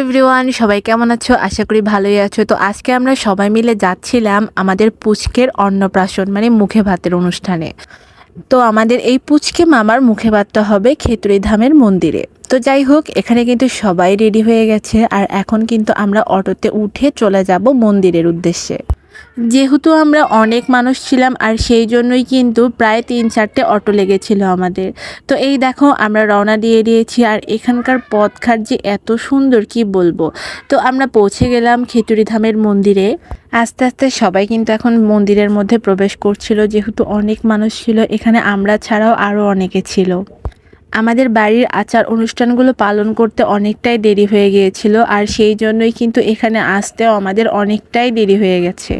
Everyone, সবাই কেমন আছো? আশা করি ভালোই আছো। তো আজকে আমরা সবাই মিলে যাচ্ছিলাম আমাদের পুচকের অন্নপ্রাশন মানে মুখে ভাতের অনুষ্ঠানে। তো আমাদের এই পুচকে মামার মুখে ভাতটা হবে ধামের মন্দিরে। তো যাই হোক, এখানে কিন্তু সবাই রেডি হয়ে গেছে। আর এখন কিন্তু আমরা অটোতে উঠে চলে যাব মন্দিরের উদ্দেশ্যে। যেহেতু আমরা অনেক মানুষ ছিলাম আর সেই জন্যই কিন্তু প্রায় তিন চারটে অটো লেগেছিল আমাদের। তো এই দেখো, আমরা রওনা দিয়ে দিয়েছি আর এখানকার পথঘাট যে এত সুন্দর, কি বলব? তো আমরা পৌঁছে গেলাম খিচুড়ি ধামের মন্দিরে। আস্তে আস্তে সবাই কিন্তু এখন মন্দিরের মধ্যে প্রবেশ করছিল, যেহেতু অনেক মানুষ ছিল, এখানে আমরা ছাড়াও আরও অনেকে ছিল। আমাদের বাড়ির আচার অনুষ্ঠানগুলো পালন করতে অনেকটাই দেরি হয়ে গিয়েছিল আর সেই জন্যই কিন্তু এখানে আসতেও আমাদের অনেকটাই দেরি হয়ে গেছে।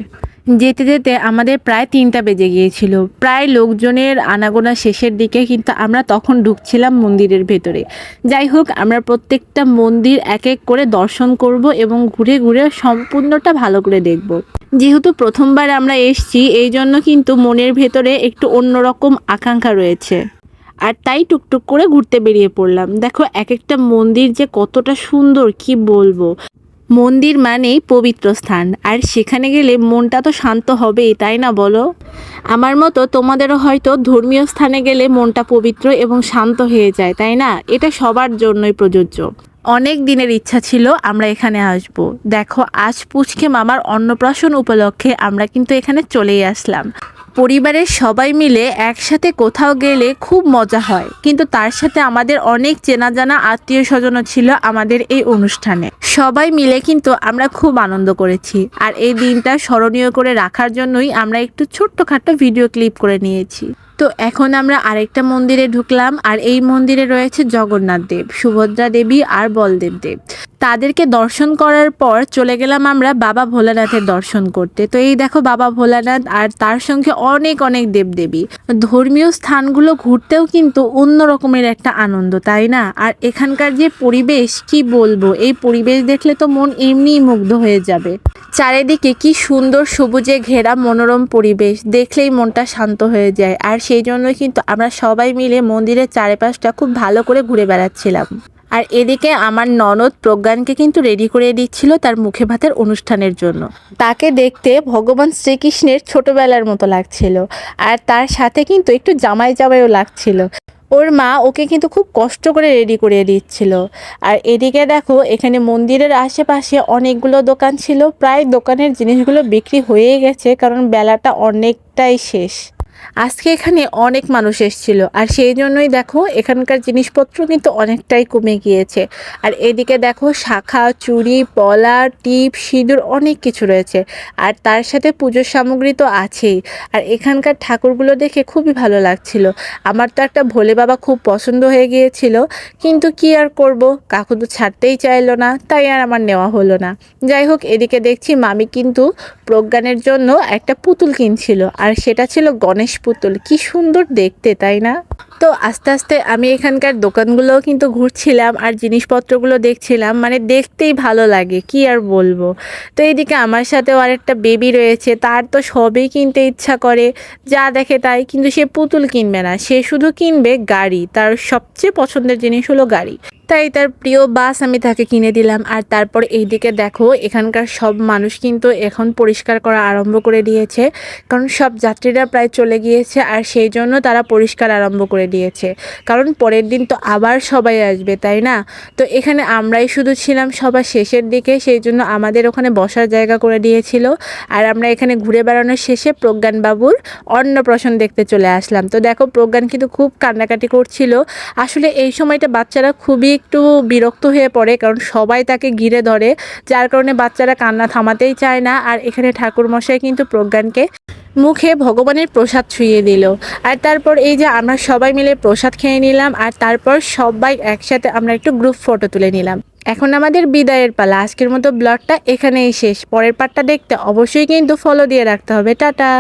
যেতে যেতে আমাদের প্রায় তিনটা বেজে গিয়েছিল। প্রায় লোকজনের আনাগোনা শেষের দিকে কিন্তু আমরা তখন ঢুকছিলাম মন্দিরের ভেতরে। যাই হোক, আমরা প্রত্যেকটা মন্দির এক এক করে দর্শন করব এবং ঘুরে ঘুরে সম্পূর্ণটা ভালো করে দেখব। যেহেতু প্রথমবার আমরা এসছি, এই জন্য কিন্তু মনের ভেতরে একটু অন্যরকম আকাঙ্ক্ষা রয়েছে। আর তাই টুকটুক করে ঘুরতে বেরিয়ে পড়লাম। দেখো এক একটা মন্দির যে কতটা সুন্দর, কি বলব? মন্দির মানেই পবিত্র স্থান। আর সেখানে গেলে মনটা তো শান্ত হবেই, তাই না বলো? আমার মতো তোমাদেরও হয়তো ধর্মীয় স্থানে গেলে মনটা পবিত্র এবং শান্ত হয়ে যায়, তাই না? এটা সবার জন্যই প্রযোজ্য। অনেক দিনের ইচ্ছা ছিল আমরা এখানে আসব। দেখো, আজ পুচকে মামার অন্নপ্রাশন উপলক্ষে আমরা কিন্তু এখানে চলেই আসলাম। পরিবারের সবাই মিলে একসাথে কোথাও গেলে খুব মজা হয়। কিন্তু তার সাথে আমাদের অনেক চেনা জানা আত্মীয় স্বজনও ছিল আমাদের এই অনুষ্ঠানে। সবাই মিলে কিন্তু আমরা খুব আনন্দ করেছি। আর এই দিনটা স্মরণীয় করে রাখার জন্যই আমরা একটু ছোট্টখাট্ট ভিডিও ক্লিপ করে নিয়েছি। তো এখন আমরা আরেকটা মন্দিরে ঢুকলাম। আর এই মন্দিরে রয়েছে জগন্নাথ দেব, সুভদ্রা দেবী আর বলদেব দেব। তাদেরকে দর্শন করার পর চলে গেলাম আমরা বাবা ভোলানাথের দর্শন করতে। তো এই দেখো বাবা ভোলানাথ আর তার সঙ্গে অনেক অনেক দেবদেবী। ধর্মীয় স্থানগুলো ঘুরতেও কিন্তু অন্য রকমের একটা আনন্দ, তাই না? আর এখানকার যে পরিবেশ, কি বলব? এই পরিবেশ দেখলে তো মন এমনিই মুগ্ধ হয়ে যাবে। চারিদিকে কি সুন্দর সবুজে ঘেরা মনোরম পরিবেশ, দেখলেই মনটা শান্ত হয়ে যায়। আর সেই জন্য কিন্তু আমরা সবাই মিলে মন্দিরের চারিপাশটা খুব ভালো করে ঘুরে বেড়াচ্ছিলাম। আর এদিকে আমার ননদ প্রজ্ঞানকে কিন্তু রেডি করে দিচ্ছিল তার মুখে ভাতের অনুষ্ঠানের জন্য। তাকে দেখতে ভগবান শ্রীকৃষ্ণের ছোটবেলার মতো লাগছিল আর তার সাথে কিন্তু একটু জামাই জামাইও লাগছিল। ওর মা ওকে কিন্তু খুব কষ্ট করে রেডি করে দিচ্ছিল। আর এদিকে দেখো, এখানে মন্দিরের আশেপাশে অনেকগুলো দোকান ছিল। প্রায় দোকানের জিনিসগুলো বিক্রি হয়ে গেছে কারণ বেলাটা অনেকটাই শেষ। আজকে এখানে অনেক মানুষ এসেছিল। আর সেই জন্যই দেখো, এখানকার জিনিসপত্র কিন্তু অনেকটাই কমে গিয়েছে। আর এদিকে দেখো, শাখা, চুড়ি পলা টিপ, সিঁদুর অনেক কিছু রয়েছে। আর তার সাথে পুজোর সামগ্রী তো আছেই। আর এখানকার ঠাকুরগুলো দেখে খুবই ভালো লাগছিল। আমার তো একটা ভোলে বাবা খুব পছন্দ হয়ে গিয়েছিল। কিন্তু কি আর করব? কাকু তো ছাড়তেই চাইলো না, তাই আর আমার নেওয়া হলো না। যাই হোক, এদিকে দেখছি মামি কিন্তু প্রজ্ঞানের জন্য একটা পুতুল কিনছিল। আর সেটা ছিল গণেশ পুতুল, কি সুন্দর দেখতে, তাই না? তো আস্তে আস্তে আমি এখানকার দোকানগুলোও কিন্তু ঘুরছিলাম আর জিনিসপত্রগুলো দেখছিলাম মানে দেখতেই ভালো লাগে, কি আর বলব? তো এইদিকে আমার সাথেও আরেকটা বেবি রয়েছে, তার তো সবই কিনতে ইচ্ছা করে, যা দেখে তাই, কিন্তু সে পুতুল কিনবে না, সে শুধু কিনবে গাড়ি, তার সবচেয়ে পছন্দের জিনিস হলো গাড়ি। তাই তার প্রিয় বাস আমি তাকে কিনে দিলাম। আর তারপর এইদিকে দেখো, এখানকার সব মানুষ কিন্তু এখন পরিষ্কার করা আরম্ভ করে দিয়েছে। কারণ সব যাত্রীরা প্রায় চলে গিয়েছে আর সেই জন্য তারা পরিষ্কার আরম্ভ করে দিয়েছে। কারণ পরের দিন তো আবার সবাই আসবে, তাই না? তো এখানে আমরাই শুধু ছিলাম সবার শেষের দিকে, সেই জন্য আমাদের ওখানে বসার জায়গা করে দিয়েছিল। আর আমরা এখানে ঘুরে বেড়ানোর শেষে প্রজ্ঞানবাবুর অন্নপ্রাশন দেখতে চলে আসলাম। তো দেখো, প্রজ্ঞান কিন্তু খুব কান্নাকাটি করছিল। আসলে এই সময়টা বাচ্চারা খুবই একটু বিরক্ত হয়ে পড়ে, কারণ সবাই তাকে ঘিরে ধরে, যার কারণে বাচ্চারা কান্না থামাতেই চায় না। আর এখানে ঠাকুরমশাই কিন্তু প্রজ্ঞানকে মুখে ভগবানের প্রসাদ ছুঁয়ে দিল। আর তারপর এই যে আমরা সবাই মিলে প্রসাদ খেয়ে নিলাম, আর তারপর সবাই একসাথে আমরা একটু গ্রুপ ফটো তুলে নিলাম। এখন আমাদের বিদায়ের পালা। আজকের মতো ব্লগটা এখানেই শেষ। পরের পার্টটা দেখতে অবশ্যই কিন্তু ফলো দিয়ে রাখতে হবে। টাটা!